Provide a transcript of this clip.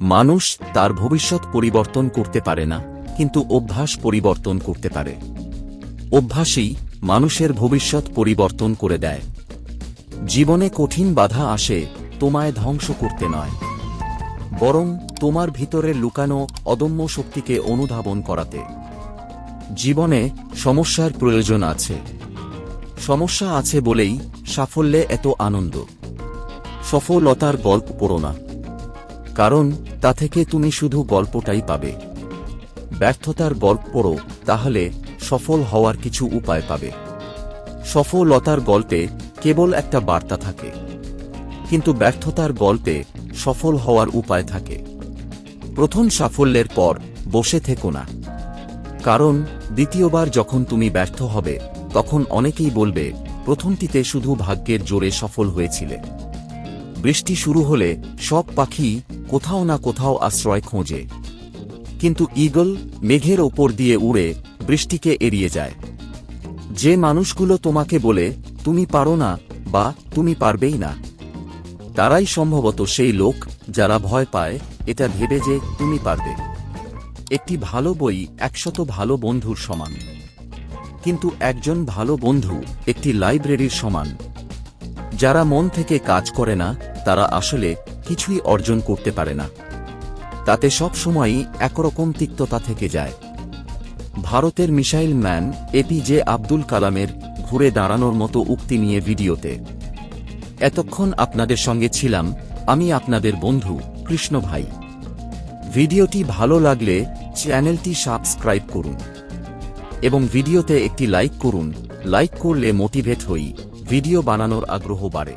মানুষ তার ভবিষ্যৎ পরিবর্তন করতে পারে না, কিন্তু অভ্যাস পরিবর্তন করতে পারে। অভ্যাসই মানুষের ভবিষ্যৎ পরিবর্তন করে দেয়। জীবনে কঠিন বাধা আসে, তোমায় ধ্বংস করতে নয়। বরং তোমার ভিতরে লুকানো অদম্য শক্তিকে অনুধাবন করাতে। জীবনে সমস্যার প্রয়োজন আছে। সমস্যা আছে বলেই সাফল্যে এত আনন্দ। সফলতার গল্প পড়ো না। কারণ তা থেকে তুমি শুধু গল্পটাই পাবে। ব্যর্থতার গল্প পড়ো, তাহলে সফল হওয়ার কিছু উপায় পাবে। সফলতার গল্পে কেবল একটা বার্তা থাকে। কিন্তু ব্যর্থতার গল্পে সফল হওয়ার উপায় থাকে। প্রথম সাফল্যের পর বসে থেকো না। কারণ দ্বিতীয়বার যখন তুমি ব্যর্থ হবে, তখন অনেকেই বলবে, প্রথমটিতে শুধু ভাগ্যের জোরে সফল হয়েছিলে। বৃষ্টি শুরু হলে সব পাখি কোথাও না কোথাও আশ্রয় খোঁজে। কিন্তু ঈগল মেঘের ওপর দিয়ে উড়ে বৃষ্টিকে এড়িয়ে যায়। যে মানুষগুলো তোমাকে বলে, তুমি পারো না বা তুমি পারবেই না তারাই সম্ভবত সেই লোক যারা ভয় পায়, এটা ভেবে যে তুমি পারবে। একটি ভালো বই একশত ভালো বন্ধুর সমান। কিন্তু একজন ভালো বন্ধু একটি লাইব্রেরির সমান। যারা মন থেকে কাজ করে না তারা আসলে কিছুই অর্জন করতে পারে না। তাতে সব সময়ই একরকম তিক্ততা থেকে যায়। ভারতের মিসাইল ম্যান এপিজে আব্দুল কালামের ঘুরে দাঁড়ানোর মতো উক্তি নিয়ে ভিডিওতে। এতক্ষণ আপনাদের সঙ্গে ছিলাম আমি আপনাদের বন্ধু কৃষ্ণ ভাই। ভিডিওটি ভালো লাগলে চ্যানেলটি সাবস্ক্রাইব করুন। এবং ভিডিওতে একটি লাইক করুন। লাইক করলে মোটিভেট হই, ভিডিও বানানোর আগ্রহ বাড়ে।